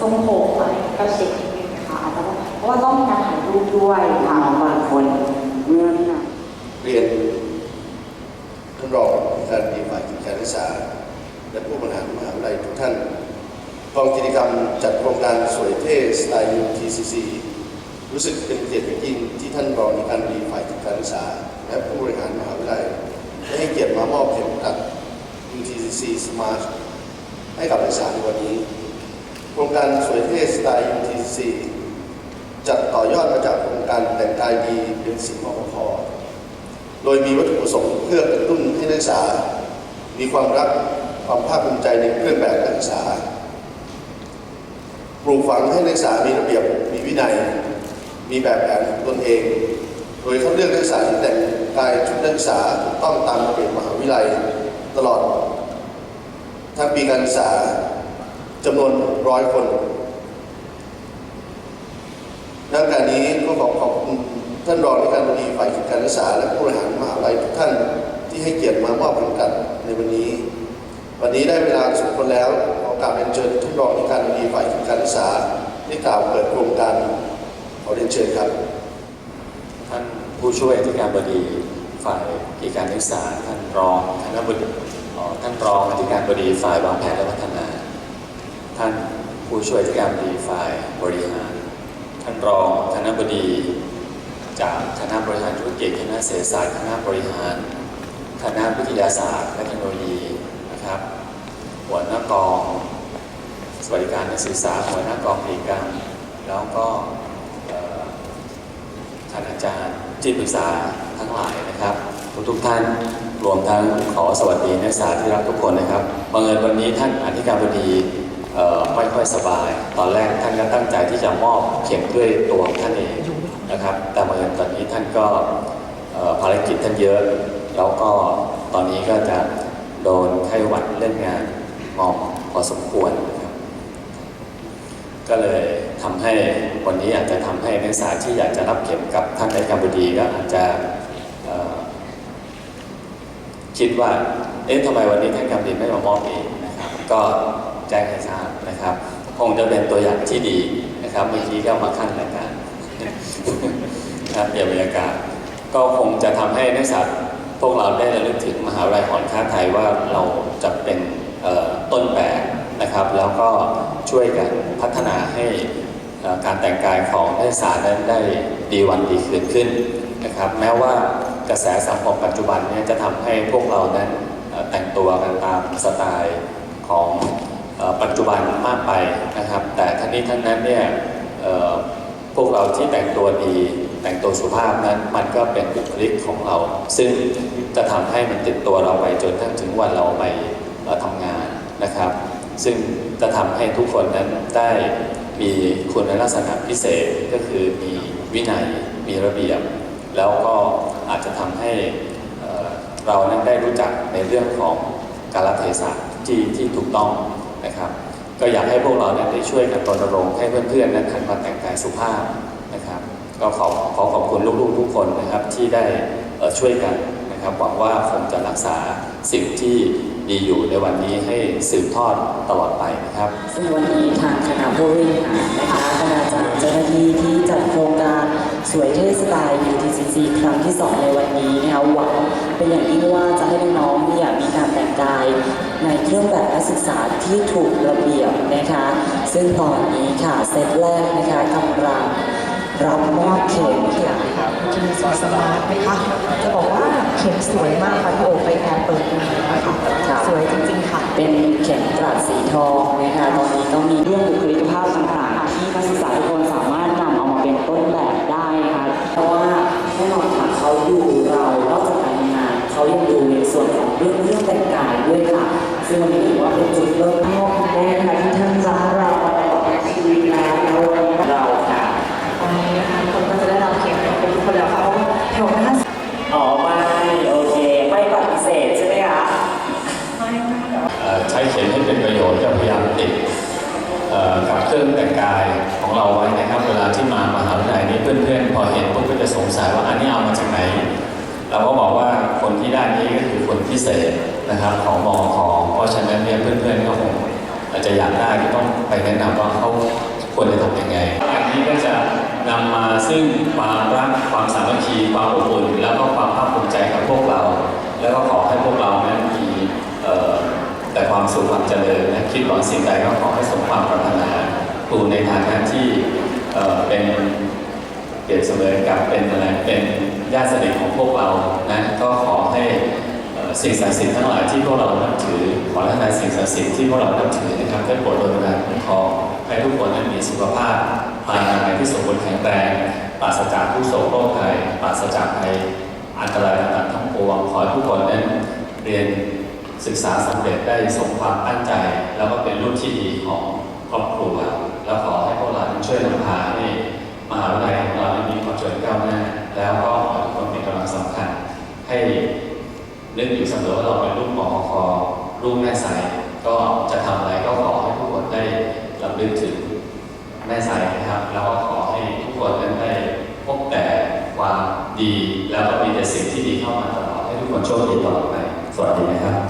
นะคะทรงผมอะไรก็เช็คนิดนึงนะคะอาจจะต้องเพราะว่าต้องมีการถ่ายรูปด้วยค่ะบางคนเมื่อที่เรียนท่านรองการดีฝ่ายกิจการศึกษาและผู้บริหารมหาวิทยาลัยทุกท่านกองกิจกรรมจัดโครงการสวยเท่สไตล์ UTCC รู้สึกเป็นเกียรติอย่างยิ่งที่ท่านรองในการดีฝ่ายกิจการศึกษา และผู้บริหารมหาวิทยาลัยได้ให้เกียรติมามอบเข็มขัด UTCC Smart ให้กับนักศึกษาในวันนี้ รงการสวยเท่สไตล์ UTC จัดต่อยอดมาจากโครงการแต่งกายดีเป็นสิ่งมปพโดยมีวัตถุประสงค์เพื่อกระตุ้นให้นักศึกษา มีความรักความภาคภูมิใจในเครื่องแบบนักศึกษา ปลูกฝังให้นักศึกษามีระเบียบ มีวินัย มีแบบแผนของตนเอง โดยเขาเลือกนักศึกษาที่แต่งกายชุดนักศึกษาถูกต้องตามระเบียบมหาวิทยาลัย ตลอด ทั้งปีการศึกษา จำนวนร้อยคนในโอกาสนี้ก็ขอขอบคุณท่านรองในการบดีฝ่ายกิจการศึกษาและผู้บริหารมหาวิทยาลัยทุกท่านที่ให้เกียรติมามอบรางวัลในวันนี้ วันนี้ได้เวลาสมควรแล้วขอกราบเรียนเชิญท่านรองในการบดีฝ่ายกิจการศึกษาได้กล่าวเปิดโครงการขอเรียนเชิญครับ ท่านผู้ช่วยอธิการบดีฝ่ายกิจการศึกษาท่านรองคณะบดีเอ่อท่านรองอธิการบดีฝ่ายวางแผนและพัฒนา ท่านผู้ช่วยการบดีฝ่ายบริหาร ท่านรองคณะบดี จากคณะบริหารธุรกิจคณะเศรษฐศาสตร์คณะบริหารคณะวิทยาศาสตร์และเทคโนโลยีนะครับหัวหน้ากอง สวัสดิการนักศึกษาหัวหน้ากองกิจกรรมแล้วก็ท่านอาจารย์ที่ปรึกษาทั้งหลายนะครับ ทุกทุกท่านรวมทั้งขอสวัสดีนักศึกษาที่รักทุกคนนะครับบังเอิญวันนี้ท่านอธิการบดี ไม่ค่อยสบาย ตอนแรกท่านก็ตั้งใจที่จะมอบเข็มด้วยตัวท่านเองนะครับ แต่บังเอิญตอนนี้ท่านก็ภารกิจท่านเยอะ แล้วก็ตอนนี้ก็จะโดนไข้หวัดเล่นงานงอมพอสมควรนะครับ ก็เลยทำให้วันนี้อาจจะทำให้นักศึกษาที่อยากจะรับเข็มกับท่านอาจารย์บดีก็อาจจะคิดว่า เอ๊ะทำไมวันนี้ท่านกำดินไม่มามอบเองนะครับ ก็ แจ้งให้ทราบนะครับคงจะเป็นตัวอย่างที่ดีนะครับเมื่อกี้ก็มาขั้นรายการครับเปลี่ยนบรรยากาศ ก็คงจะทำให้นักศึกษาพวกเราได้ระลึกถึงมหาวิทยาลัยหอการค้าไทยว่าเราจะเป็นต้นแบบนะครับ แล้วก็ช่วยกันพัฒนาให้การแต่งกายของนักศึกษานั้นได้ดีวันดีคืนขึ้นนะครับ แม้ว่ากระแสสังคมปัจจุบันเนี่ยจะทำให้พวกเรานั้นแต่งตัวกันตามสไตล์ของ ปัจจุบันมากไปนะครับ แต่ทั้งนี้ทั้งนั้นเนี่ยพวกเราที่แต่งตัวดีแต่งตัวสุภาพนั้นมันก็เป็นบุคลิกของเรา ซึ่งจะทำให้มันติดตัวเราไปจนทั้งถึงวันเราไปเอ่อทำงานนะครับ ซึ่งจะทำให้ทุกคนนั้นได้มีคุณลักษณะพิเศษก็คือมีวินัยมีระเบียบ แล้วก็อาจจะทำให้เอ่อเรานั้นได้รู้จักในเรื่องของกาลเทศะที่ที่ถูกต้อง นะครับ ก็อยากให้พวกเราเนี่ยได้ช่วยกันรณรงค์ให้เพื่อนๆนั้นหันมาแต่งกายสุภาพนะครับ ก็ขอขอขอบคุณลูกๆทุกคนนะครับที่ได้ช่วยกันนะครับหวังว่าคงจะรักษาสิ่งที่ดีอยู่ในวันนี้ให้สืบทอดตลอดไปนะครับซึ่งวันนี้ทางคณะผู้บริหารนะคะคณาจารย์เจ้าหน้าที่ที่จัดโครงการ สวยเท่สไตล์ UTCC ครั้งที่ 2 ในวันนี้นะคะหวังเป็นอย่างยิ่งว่าจะให้น้องๆเนี่ยมีการแต่งกาย ในเครื่องแบบนักศึกษาที่ถูกระเบียบนะคะ ซึ่งตอนนี้ค่ะเซตแรกนะคะกำลังรับมอบเข็มค่ะทีสอสมาร์ทนะคะ จะบอกว่าเข็มสวยมากค่ะพี่โอไปงานเปิดดูนะคะครับสวยจริงๆค่ะ เป็นเข็มกลัดสีทองนะคะ ตอนนี้ก็มีเรื่องบุคลิกภาพต่างๆที่นักศึกษาทุกคนสามารถ ต้นแบบได้นะคะเพราะว่าแน่นอนค่ะเขาดูเรานอกจากการทำงานเขายังดูในส่วนของเรื่องเรื่องแต่งกายด้วยค่ะ ซึ่งวันนี้ถือว่าเป็นจุดเริ่มต้นแรกค่ะที่ท่านรักเรามาตลอดชีวิตแล้วแล้ววันนี้เราค่ะตอนนี้นะคะทุกคนก็จะได้รับเข็มกันทุกคนแล้วค่ะเพราะว่าแถวหน้าอ๋อไม่โอเค ไม่ปฏิเสธใช่ไหมคะเอ่อใช้เข็มให้เป็นประโยชน์ก็พยายามติดเอ่อกับเครื่องแต่งกาย ของเราไว้นะครับ เวลาที่มามหาวิทยาลัยนี้เพื่อนๆพอเห็นปุ๊บก็จะสงสัยว่าอันนี้เอามาจากไหน เราก็บอกว่าคนที่ได้นี้ก็คือคนพิเศษนะครับของมอของเพราะฉะนั้นเนี่ยเพื่อนๆก็คงอาจจะอยากได้ก็ต้องไปแนะนำว่าเขาควรจะทำยังไง อันนี้ก็จะนำมาซึ่งความรักความสามัคคีความอบอุ่นแล้วก็ความภาคภูมิใจกับพวกเรา แล้วก็ขอให้พวกเรานั้นมีแต่ความสุขความเจริญนะคิดหวังสิ่งใดก็ขอให้สมความปรารถนา ครูในฐานะที่เป็นเปรียบเสมือนกับเป็นอะไรเป็นญาติสนิทของพวกเรานะก็ขอให้สิ่งศักดิ์สิทธิ์ทั้งหลายที่พวกเรานับถือ ขอให้ทานสิ่งศักดิ์สิทธิ์ที่พวกเรานับถือนะครับได้โปรดดลบันดาลคุ้มครองให้ทุกคนนั้นมีสุขภาพภายในที่สมบูรณ์แข็งแรงปราศจากผู้โศกโรคภัยปราศจากภัยอันตรายต่างๆทั้งปวงขอให้ทุกคนนั้นเรียนศึกษาสำเร็จได้สมความตั้งใจ แล้วก็เป็นรุ่นที่ดีของครอบครัว นึกอยู่เสมอว่าเราเป็นลูกหมอคอลูกแม่สายก็จะทำอะไรก็ขอให้ทุกคนได้รำลึกถึงแม่สายนะครับแล้วก็ขอให้ทุกคนนั้นได้พบแต่ความดี แล้วก็มีแต่สิ่งที่ดีเข้ามาตลอดให้ทุกคนโชคดีตลอดไปสวัสดีนะครับ